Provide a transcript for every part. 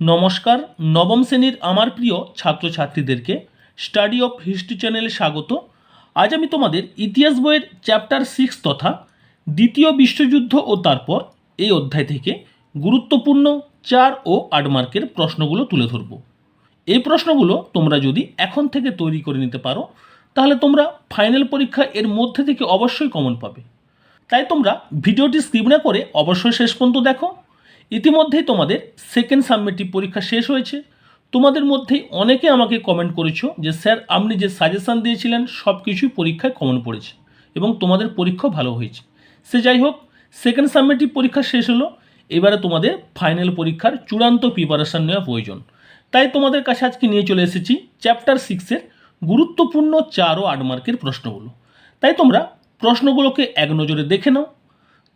নমস্কার, নবম শ্রেণির আমার প্রিয় ছাত্রছাত্রীদেরকে স্টাডি অফ হিস্ট্রি চ্যানেলে স্বাগত। আজ আমি তোমাদের ইতিহাস বইয়ের চ্যাপ্টার সিক্স তথা দ্বিতীয় বিশ্বযুদ্ধ ও তারপর এই অধ্যায় থেকে গুরুত্বপূর্ণ চার ও আট মার্কের প্রশ্নগুলো তুলে ধরব। এই প্রশ্নগুলো তোমরা যদি এখন থেকে তৈরি করে নিতে পারো, তাহলে তোমরা ফাইনাল পরীক্ষা এর মধ্যে থেকে অবশ্যই কমন পাবে। তাই তোমরা ভিডিওটি স্কিপ না করে অবশ্যই শেষ পর্যন্ত দেখো ইতিমধ্যেই তোমাদের সেকেন্ড সাবমিটিভ পরীক্ষা শেষ হয়েছে। তোমাদের মধ্যেই অনেকে আমাকে কমেন্ট করেছ যে, স্যার, আপনি যে সাজেশান দিয়েছিলেন সব কিছুই পরীক্ষায় কমন পড়েছে এবং তোমাদের পরীক্ষা ভালো হয়েছে। সে যাই হোক সেকেন্ড সাবমিটিভ পরীক্ষা শেষ হলো। এবারে তোমাদের ফাইনাল পরীক্ষার চূড়ান্ত প্রিপারেশান নেওয়া প্রয়োজন। তাই তোমাদের কাছে আজকে নিয়ে চলে এসেছি চ্যাপ্টার সিক্সের গুরুত্বপূর্ণ চার ও আট মার্কের প্রশ্নগুলো। তাই তোমরা প্রশ্নগুলোকে এক নজরে দেখে নাও।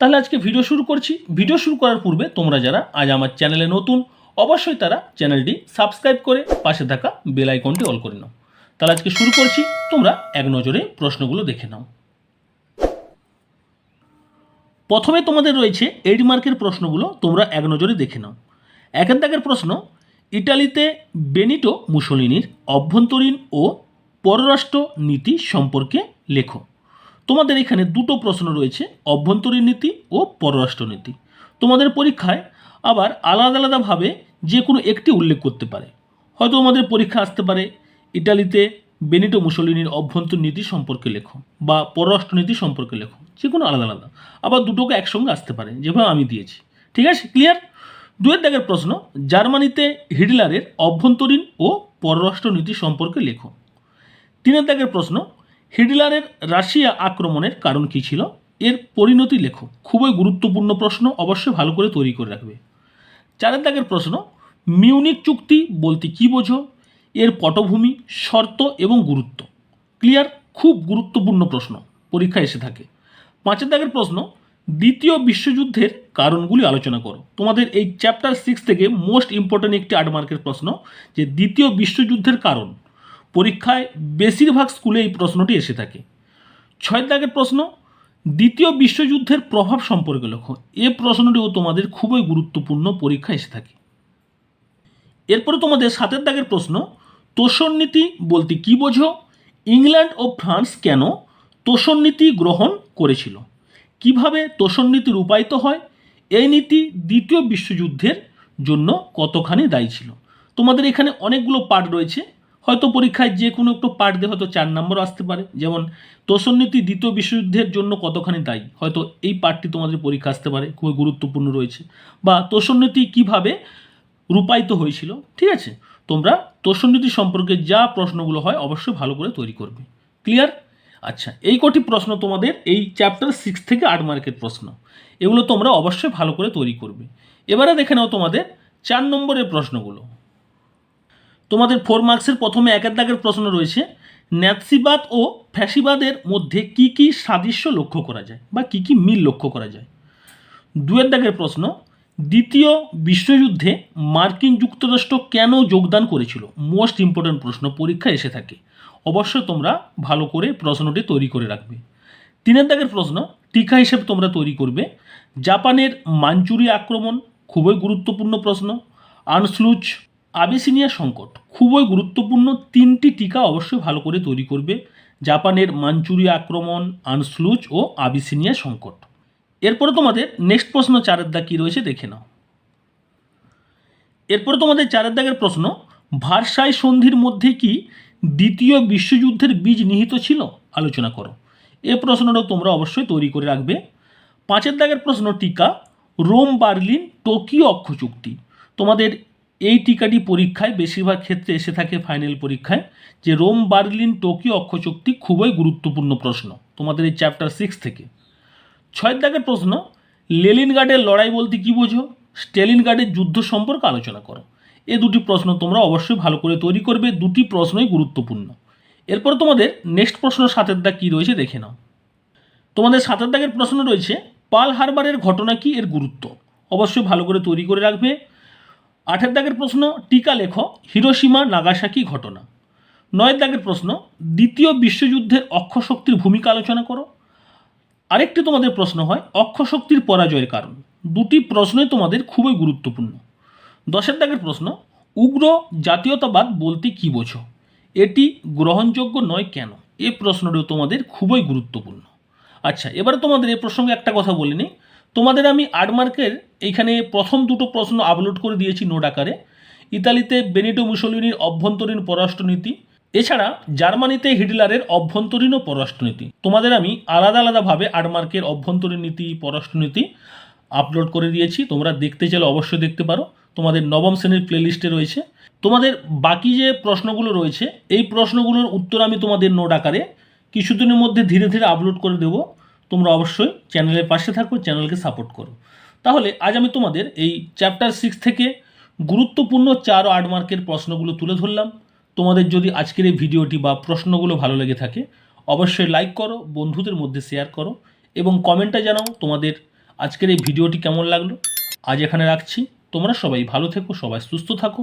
তাহলে আজকে ভিডিও শুরু করছি। ভিডিও শুরু করার পূর্বে তোমরা যারা আজ আমার চ্যানেলে নতুন, অবশ্যই তারা চ্যানেলটি সাবস্ক্রাইব করে পাশে থাকা বেল আইকনটি অল করে নাও। তাহলে আজকে শুরু করছি, তোমরা এক নজরে প্রশ্নগুলো দেখে নাও। প্রথমে তোমাদের রয়েছে এইট মার্কের প্রশ্নগুলো, তোমরা এক নজরে দেখে নাও। একের দাগের প্রশ্ন, ইটালিতে বেনিটো মুসোলিনির অভ্যন্তরীণ ও পররাষ্ট্র নীতি সম্পর্কে লেখো। তোমাদের এখানে দুটো প্রশ্ন রয়েছে, অভ্যন্তরীণ নীতি ও পররাষ্ট্র নীতি। তোমাদের পরীক্ষায় আবার আলাদা আলাদাভাবে যে কোনো একটি উল্লেখ করতে পারে। হয়তো আমাদের পরীক্ষা আসতে পারে, ইটালিতে বেনিটো মুসোলিনির অভ্যন্তরীণ নীতি সম্পর্কে লেখো বা পররাষ্ট্র নীতি সম্পর্কে লেখো, যে কোনো আলাদা আলাদা। আবার দুটোকে একসঙ্গে আসতে পারে, যেভাবে আমি দিয়েছি। ঠিক আছে? ক্লিয়ার দুয়ের দাগের প্রশ্ন, জার্মানিতে হিটলারের অভ্যন্তরীণ ও পররাষ্ট্র নীতি সম্পর্কে লেখো। তিনের দাগের প্রশ্ন হিটলারের রাশিয়া আক্রমণের কারণ কী ছিল? এর পরিণতি লেখো। খুবই গুরুত্বপূর্ণ প্রশ্ন অবশ্যই ভালো করে তৈরি করে রাখবে। চারের দাগের প্রশ্ন, মিউনিক চুক্তি বলতে কী বোঝো? এর পটভূমি, শর্ত এবং গুরুত্ব। ক্লিয়ার? খুব গুরুত্বপূর্ণ প্রশ্ন। পরীক্ষায় এসে থাকে। পাঁচের দাগের প্রশ্ন, দ্বিতীয় বিশ্বযুদ্ধের কারণগুলি আলোচনা করো। তোমাদের এই চ্যাপ্টার সিক্স থেকে মোস্ট ইম্পর্ট্যান্ট একটি আট মার্কের প্রশ্ন, যে দ্বিতীয় বিশ্বযুদ্ধের কারণ। পরীক্ষায় বেশিরভাগ স্কুলে এই প্রশ্নটি এসে থাকে। ছয় দাগের প্রশ্ন, দ্বিতীয় বিশ্বযুদ্ধের প্রভাব সম্পর্কে লেখো। এ প্রশ্নটিও তোমাদের খুবই গুরুত্বপূর্ণ পরীক্ষা এসে থাকে। এরপরে তোমাদের সাতের দাগের প্রশ্ন, তোষণ নীতি বলতে কী বোঝো? ইংল্যান্ড ও ফ্রান্স কেন তোষণ নীতি গ্রহণ করেছিল? কীভাবে তোষণ নীতি রূপায়িত হয়? এই নীতি দ্বিতীয় বিশ্বযুদ্ধের জন্য কতখানি দায়ী ছিল? তোমাদের এখানে অনেকগুলো পার্ট রয়েছে। হয়তো পরীক্ষায় যে কোনো একটু পার্ট দিয়ে হয়তো চার নম্বর আসতে পারে। যেমন তোষণ নীতি দ্বিতীয় বিশ্বযুদ্ধের জন্য কতখানি দায়ী? হয়তো এই পার্টটি তোমাদের পরীক্ষা আসতে পারে, খুবই গুরুত্বপূর্ণ রয়েছে। বা তোষণ নীতি কীভাবে রূপায়িত হয়েছিল, ঠিক আছে? তোমরা তোষণ নীতি সম্পর্কে যা প্রশ্নগুলো হয় অবশ্যই ভালো করে তৈরি করবে। ক্লিয়ার আচ্ছা এই কটি প্রশ্ন তোমাদের এই চ্যাপ্টার সিক্স থেকে আট মার্কের প্রশ্ন। এগুলো তোমরা অবশ্যই ভালো করে তৈরি করবে। এবারে দেখে নাও তোমাদের চার নম্বরের প্রশ্নগুলো। তোমাদের ফোর মার্কসের প্রথমে একের দাগের প্রশ্ন রয়েছে, ন্যাৎসিবাদ ও ফ্যাসিবাদের মধ্যে কি কি সাদৃশ্য লক্ষ্য করা যায় বা কি কি মিল লক্ষ্য করা যায়? দুয়ের দাগের প্রশ্ন, দ্বিতীয় বিশ্বযুদ্ধে মার্কিন যুক্তরাষ্ট্র কেন যোগদান করেছিল? মোস্ট ইম্পর্ট্যান্ট প্রশ্ন, পরীক্ষা এসে থাকে। অবশ্যই তোমরা ভালো করে প্রশ্নটি তৈরি করে রাখবে। তিনের দাগের প্রশ্ন, টিকা হিসেবে তোমরা তৈরি করবে। জাপানের মাঞ্চুরি আক্রমণ, খুবই গুরুত্বপূর্ণ প্রশ্ন। আনস্লুচ আবিসিনিয়া সংকট খুবই গুরুত্বপূর্ণ তিনটি টিকা অবশ্যই ভালো করে তৈরি করবে জাপানের মাঞ্চুরিয়া আক্রমণ, আনস্লুচ ও আবিসিনিয়া সংকট। এরপরে তোমাদের নেক্সট প্রশ্ন চারের দাগ কী রয়েছে দেখে নাও। এরপরে তোমাদের চারের দাগের প্রশ্ন, ভারসাই সন্ধির মধ্যে কি দ্বিতীয় বিশ্বযুদ্ধের বীজ নিহিত ছিল? আলোচনা করো। এ প্রশ্নটাও তোমরা অবশ্যই তৈরি করে রাখবে। পাঁচের দাগের প্রশ্ন, টিকা, রোম, বার্লিন, টোকিও অক্ষ চুক্তি তোমাদের এই টিকাটি পরীক্ষায় বেশিরভাগ ক্ষেত্রে এসে থাকে ফাইনাল পরীক্ষায়, যে রোম, বার্লিন, টোকিও অক্ষ চুক্তি খুবই গুরুত্বপূর্ণ প্রশ্ন, তোমাদের এই চ্যাপ্টার সিক্স থেকে। ছয় দাগের প্রশ্ন, লেলিনগার্ডের লড়াই বলতে কী বোঝো? স্টেলিনগার্ডের যুদ্ধ সম্পর্কে আলোচনা করো। এ দুটি প্রশ্ন তোমরা অবশ্যই ভালো করে তৈরি করবে, দুটি প্রশ্নই গুরুত্বপূর্ণ। এরপর তোমাদের নেক্সট প্রশ্ন সাতের দাগ কী রয়েছে দেখে নাও। তোমাদের সাতের দাগের প্রশ্ন রয়েছে, পাল হারবারের ঘটনা কি এর গুরুত্ব? অবশ্যই ভালো করে তৈরি করে রাখবে। আঠের দাগের প্রশ্ন, টিকা লেখ হিরোসীমা নাগাসাকি ঘটনা। নয়ের দাগের প্রশ্ন, দ্বিতীয় বিশ্বযুদ্ধের অক্ষশক্তির ভূমিকা আলোচনা করো। আরেকটি তোমাদের প্রশ্ন হয় অক্ষশক্তির পরাজয়ের কারণ। দুটি প্রশ্নই তোমাদের খুবই গুরুত্বপূর্ণ। দশের দাগের প্রশ্ন, উগ্র জাতীয়তাবাদ বলতে কী বোঝো? এটি গ্রহণযোগ্য নয় কেন? এ প্রশ্নটিও তোমাদের খুবই গুরুত্বপূর্ণ। আচ্ছা এবারে তোমাদের এ প্রসঙ্গে একটা কথা বলে নিই। তোমাদের আমি আট মার্কের এইখানে প্রথম দুটো প্রশ্ন আপলোড করে দিয়েছি নোট আকারে। ইতালিতে বেনিটো মুসোলিনির অভ্যন্তরীণ পররাষ্ট্রনীতি, এছাড়া জার্মানিতে হিটলারের অভ্যন্তরীণ ও পররাষ্ট্রনীতি। তোমাদের আমি আলাদা আলাদাভাবে আট মার্কের অভ্যন্তরীণ নীতি, পররাষ্ট্রনীতি আপলোড করে দিয়েছি। তোমরা দেখতে চাইলে অবশ্যই দেখতে পারো। তোমাদের নবম শ্রেণির প্লেলিস্টে রয়েছে। তোমাদের বাকি যে প্রশ্নগুলো রয়েছে, এই প্রশ্নগুলোর উত্তর আমি তোমাদের নোট আকারে কিছুদিনের মধ্যে ধীরে ধীরে আপলোড করে দেবো। তোমরা অবশ্যই চ্যানেলের পাশে থাকো, চ্যানেলকে সাপোর্ট করো। তাহলে আজ আমি তোমাদের এই চ্যাপ্টার সিক্স থেকে গুরুত্বপূর্ণ চার ও আট মার্কের প্রশ্নগুলো তুলে ধরলাম। তোমাদের যদি আজকের এই ভিডিওটি বা প্রশ্নগুলো ভালো লেগে থাকে, অবশ্যই লাইক করো, বন্ধুদের মধ্যে শেয়ার করো এবং কমেন্টে জানাও তোমাদের আজকের এই ভিডিওটি কেমন লাগল। আজ এখানে রাখছি। তোমরা সবাই ভালো থেকো, সবাই সুস্থ থাকো।